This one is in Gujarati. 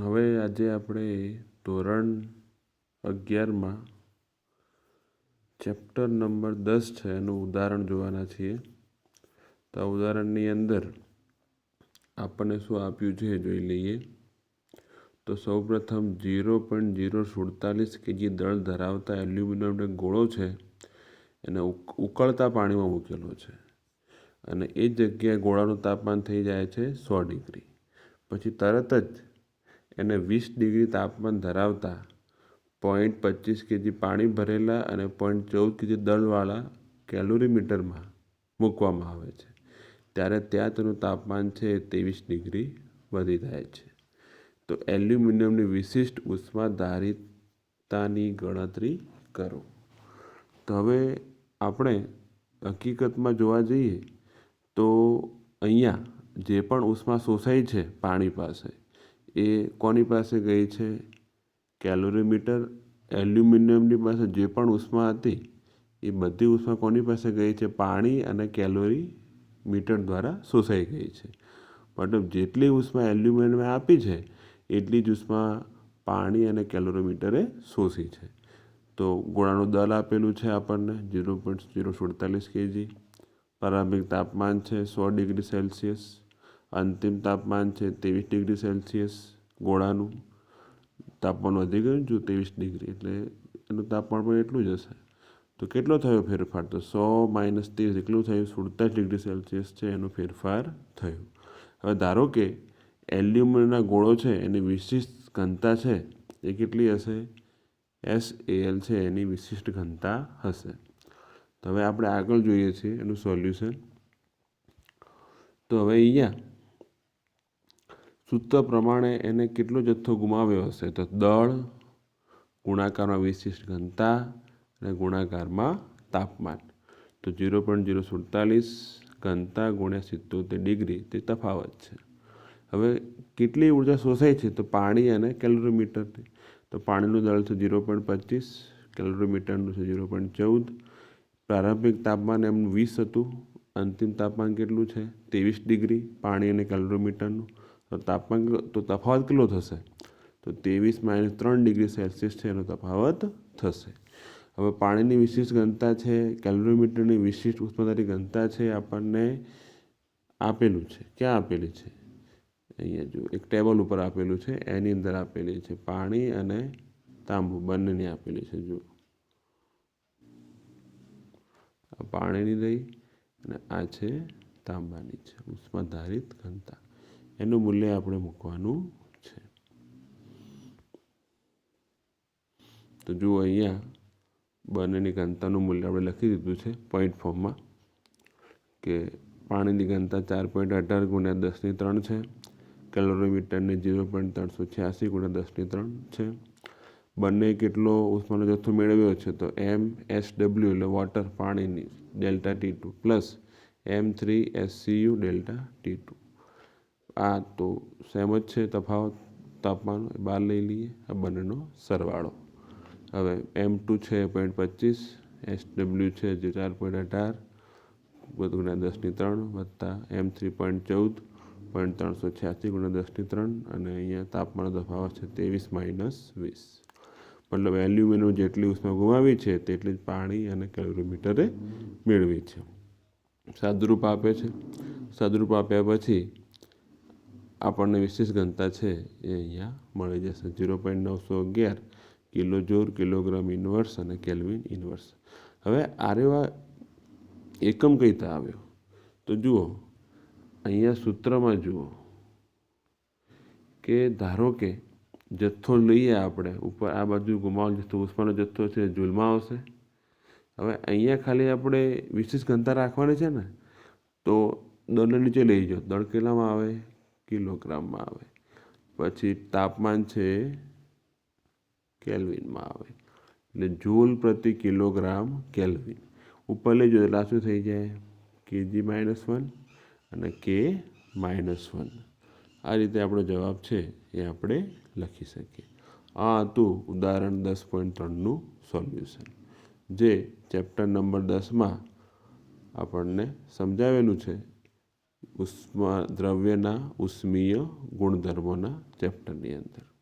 હવે આજે આપણે ધોરણ અગિયારમાં ચેપ્ટર નંબર દસ છે, એનું ઉદાહરણ જોવાના છીએ. તો ઉદાહરણની અંદર આપણને શું આપ્યું છે, જોઈ લઈએ. તો સૌપ્રથમ ઝીરો પોઈન્ટ ઝીરો સુડતાલીસ કેજી દળ ધરાવતા એલ્યુમિનિયમનો ગોળો છે, એને ઉક- ઉકળતા પાણીમાં મૂકેલો છે. અને એ જગ્યાએ ગોળાનું તાપમાન થઈ જાય છે સો ડિગ્રી. પછી તરત જ એને વીસ ડિગ્રી તાપમાન ધરાવતા પોઈન્ટ પચીસ કેજી પાણી ભરેલા અને પોઈન્ટ ચૌદ કેજી દળવાળા કેલોરીમીટરમાં મૂકવામાં આવે છે. ત્યારે ત્યાં તેનું તાપમાન છે ત્રેવીસ ડિગ્રી વધી જાય છે. તો એલ્યુમિનિયમની વિશિષ્ટ ઉષ્માધારિતાની ગણતરી કરો. તો હવે આપણે હકીકતમાં જોવા જઈએ તો અહીંયા જે પણ ઉષ્મા શોષાય છે પાણી પાસે એ કોની પાસે ગઈ છે? કેલોરીમીટર એલ્યુમિનિયમની પાસે જે પણ ઉષ્મા હતી, એ બધી ઉષ્મા કોની પાસે ગઈ છે? પાણી અને કેલોરી મીટર દ્વારા શોષાઈ ગઈ છે. મતલબ જેટલી ઉષ્મા એલ્યુમિનિયમે આપી છે, એટલી જ ઉષ્મા પાણી અને કેલોરીમીટરે શોષી છે. તો ગોળાનું દળ આપેલું છે આપણને, ઝીરો પોઈન્ટ ઝીરો સુડતાલીસ કેજી. પ્રારંભિક તાપમાન છે સો ડિગ્રી સેલ્સિયસ. અંતિમ તાપમાન છે ત્રેવીસ ડિગ્રી સેલ્સિયસ ગોળાનું. તાપમાન વધી ગયું જો ત્રેવીસ ડિગ્રી એટલે એનું તાપમાન પણ એટલું જ હશે. તો કેટલો થયો ફેરફાર? તો સો માઇનસ ત્રીસ એટલું થયું, સુડતાલીસ ડિગ્રી સેલ્સિયસ છે એનો ફેરફાર થયો. હવે ધારો કે એલ્યુમિનિયમના ગોળો છે, એની વિશિષ્ટ ઘનતા છે, એ કેટલી હશે? એસ એલ છે, એની વિશિષ્ટ ઘનતા હશે. તો હવે આપણે આગળ જોઈએ છીએ એનું સોલ્યુશન. તો હવે અહીંયા સૂત્ર પ્રમાણે એને કેટલો જથ્થો ગુમાવ્યો હશે? તો દળ, ગુણાકારમાં વિશિષ્ટ ઘનતા અને ગુણાકારમાં તાપમાન. તો ઝીરો પોઈન્ટ ઝીરો સુડતાલીસ ઘનતા ગુણ્યા સિત્તોતેર ડિગ્રી, તે તફાવત છે. હવે કેટલી ઊર્જા શોષાય છે? તો પાણી અને કેલરીમીટરથી. તો પાણીનું દળ છે ઝીરો પોઈન્ટ પચીસ, કેલરીમીટરનું છે ઝીરો પોઈન્ટ ચૌદ. પ્રારંભિક તાપમાન એમનું વીસ હતું. અંતિમ તાપમાન કેટલું છે? ત્રેવીસ ડિગ્રી પાણી અને કેલોરીમીટરનું. તો તાપમાન તો તફાવત કેટલો થશે. તો ત્રેવીસ માઇનસ ત્રણ ડિગ્રી સેલ્સિયસ છે એનો તફાવત થશે. હવે પાણીની વિશિષ્ટ ઘનતા છે કેલરીમીટરની વિશિષ્ટ ઉષ્ણતાની ઘનતા છે આપણને આપેલું છે. ક્યાં આપેલી છે? અહીંયા જો એક ટેબલ ઉપર આપેલું છે, એની અંદર આપેલી છે પાણી અને તાંબુ, બંનેની આપેલી છે જો આ પાણીની રહી અને આ છે તાંબાની છે ઉષ્માધારિત ઘનતા. એનું મૂલ્ય આપણે મૂકવાનું છે. તો જુઓ અહીંયા બંનેની ઘનતાનું મૂલ્ય આપણે લખી દીધું છે પોઈન્ટ ફોર્મમાં કે પાણીની ઘનતા ચાર પોઈન્ટ અઢાર ગુણ્યા દસની ત્રણ છે. કેલોરીમીટરને ઝીરો પોઈન્ટ ત્રણસો છ્યાસી ગુણ્યા દસની ત્રણ છે. બંને કેટલો ઉષ્માનો જથ્થો મેળવ્યો છે તો એમ એસ ડબલ્યુ એટલે વોટર પાણીની delta T two plus M three S C U delta T two આ તો સેમ જ છે તફાવત. તાપમાન બહાર લઈ લઈએ, આ બંનેનો સરવાળો. હવે એમ ટુ છે પોઈન્ટ પચીસ એસ ડબલ્યુ છે જે ચાર પોઈન્ટ અઢાર ગુણ્યા દસની ત્રણ વત્તા એમ થ્રી પોઈન્ટ ચૌદ પોઈન્ટ ત્રણસો છ્યાસી ગુણ્યા દસની ત્રણ અને અહીંયા તાપમાનનો તફાવત છે ત્રેવીસ માઇનસ વીસ. મતલબ એલ્યુમિનિયમ જેટલી ઉષ્મા ગુમાવી છે તેટલી જ પાણી અને કેલોરીમીટરે મેળવી છે. સાદુરૂપ આપે છે. સાદુરૂપ આપ્યા પછી આપણને વિશેષ ઘનતા છે એ અહીંયા મળી જશે. ઝીરો પોઈન્ટ નવસો અગિયાર કિલો જોર કિલોગ્રામ ઇન્વર્સ અને કેલ્વિન ઇન્વર્સ. હવે આરેવા એકમ કઈ રીતે આવ્યો? તો જુઓ, અહીંયા સૂત્રમાં જુઓ કે ધારો કે જથ્થો લઈએ આપણે, ઉપર આ બાજુ ગુમાવેલ જથ્થો, ઉષ્માનો જથ્થો છે, જૂલમાં આવશે. હવે અહીંયા ખાલી આપણે વિશેષ ઘનતા રાખવાની છે ને, તો દળને નીચે લઈ જાઓ. દળ કેટલામાં આવે? કિલોગ્રામમાં આવે. પછી તાપમાન છે કેલ્વિનમાં આવે. એટલે જૂલ પ્રતિ કિલોગ્રામ કેલ્વિન. ઉપર લઈ જાઓ એટલે શું થઈ જાય? કેજી માઇનસ વન અને કે માઇનસ વન. આ રીતે આપણો જવાબ છે એ આપણે લખી શકીએ. આ હતું ઉદાહરણ દસ પોઈન્ટ ત્રણનું સોલ્યુશન. જે ચેપ્ટર નંબર દસમાં આપણને સમજાવેલું છે ઉષ્મા દ્રવ્યના ઉષ્મીય ગુણધર્મોના ચેપ્ટરની અંદર.